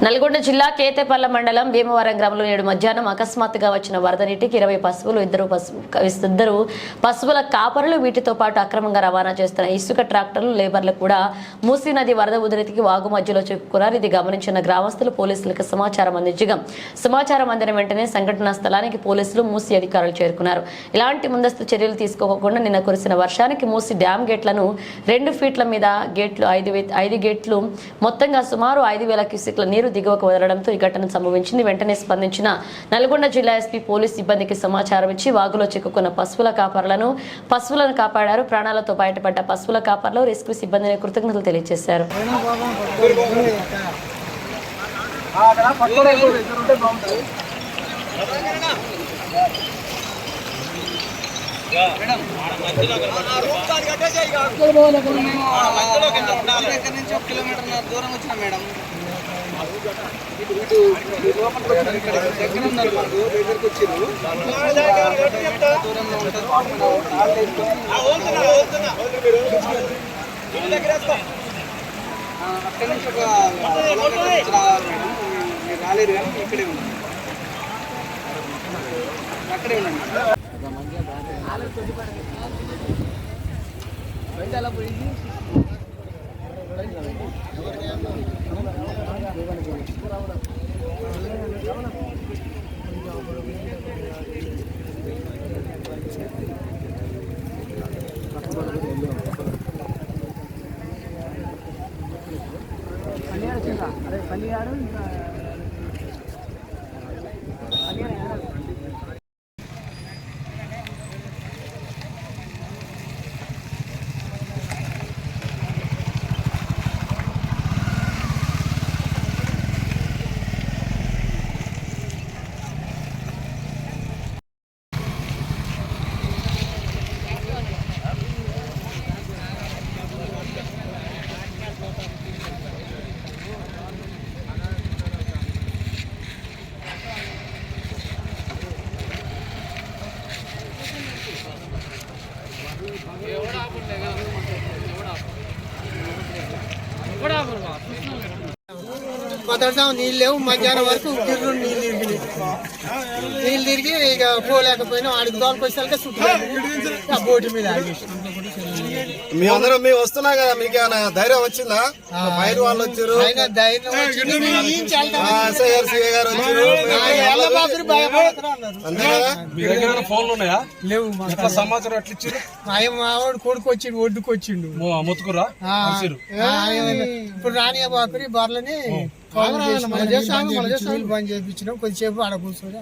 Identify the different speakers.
Speaker 1: నల్గొండ జిల్లా కేతేపల్ల మండలం భీమవరం గ్రామంలో నేడు మధ్యాహ్నం అకస్మాత్తుగా వచ్చిన వరద నీటికి ఇరవై పశువులు ఇద్దరు పశువు ఇద్దరు పశువుల కాపరులు వీటితో పాటు అక్రమంగా రవాణా చేస్తున్న ఇసుక ట్రాక్టర్లు లేబర్లు కూడా మూసీ నది వరద ఉధృతికి వాగు మధ్యలో చిక్కుకున్నారు. ఇది గమనించిన గ్రామస్తులు పోలీసులకు సమాచారం అందించగా సమాచారం అందిన వెంటనే సంఘటనా స్థలానికి పోలీసులు మూసీ అధికారులు చేరుకున్నారు. ఇలాంటి ముందస్తు చర్యలు తీసుకోకుండా నిన్న కురిసిన వర్షానికి మూసి డ్యామ్ గేట్లను రెండు ఫీట్ల మీద గేట్లు ఐదు వే- ఐదు గేట్లు మొత్తంగా సుమారు ఐదు వేల క్యూసెక్ల నీరు దిగువకు వదలడంతో ఈ ఘటన సంభవించింది. వెంటనే స్పందించిన నల్గొండ జిల్లా ఎస్పీ పోలీస్ సిబ్బందికి సమాచారం ఇచ్చి వాగులో చిక్కుకున్న పశువుల కాపరులను పశువులను కాపాడారు. ప్రాణాలతో బయటపడ్డ పశువుల కాపర్లు రెస్క్యూ సిబ్బందిని కృతజ్ఞతలు తెలియజేశారు.
Speaker 2: దగ్గర నుంచి ఒక రాలేదు కానీ ఇక్కడే మేడం అక్కడే ఇటు ఈ ఉంటారు వాళ్ళు వేసుకొని ఆ, అక్కడి నుంచి ఒక కిలోమీటర్ నుంచి రావాలి మేడం ఇంకా
Speaker 3: పొద్దున నీళ్ళు లేవు. మధ్యాహ్నం వరకు గిర్రు నీళ్ళు తిరిగినాయి నీళ్ళు తిరిగి ఇక పోలేకపోయినా. వాడికి దోలకొచ్చేసరికి చుట్టూ ఆ బోటు మీద
Speaker 4: మీ అందరం మేము వస్తున్నా కదా మీకు ఏమైనా ధైర్యం వచ్చిందా? బయట వాళ్ళు వచ్చారు. గారు వచ్చారు.
Speaker 3: ఆ ఎల్లబాబుని భయపడుతున్నారు అన్నారు.
Speaker 4: అంతే కదా?
Speaker 5: మీ దగ్గర ఫోన్లు ఉన్నాయా?
Speaker 3: లేవు
Speaker 5: ఎట్లా సమాచారం ఎట్లా ఇచ్చారు?
Speaker 3: ఆయన మావాడు కొడుకు వచ్చిండు ఒడ్డుకు వచ్చిండు.
Speaker 5: మొత్తుకురా
Speaker 3: ఇప్పుడు రాని బాకురి బర్లని బంద్ చేపించినాం. కొద్దిసేపు ఆడ కూర్చొని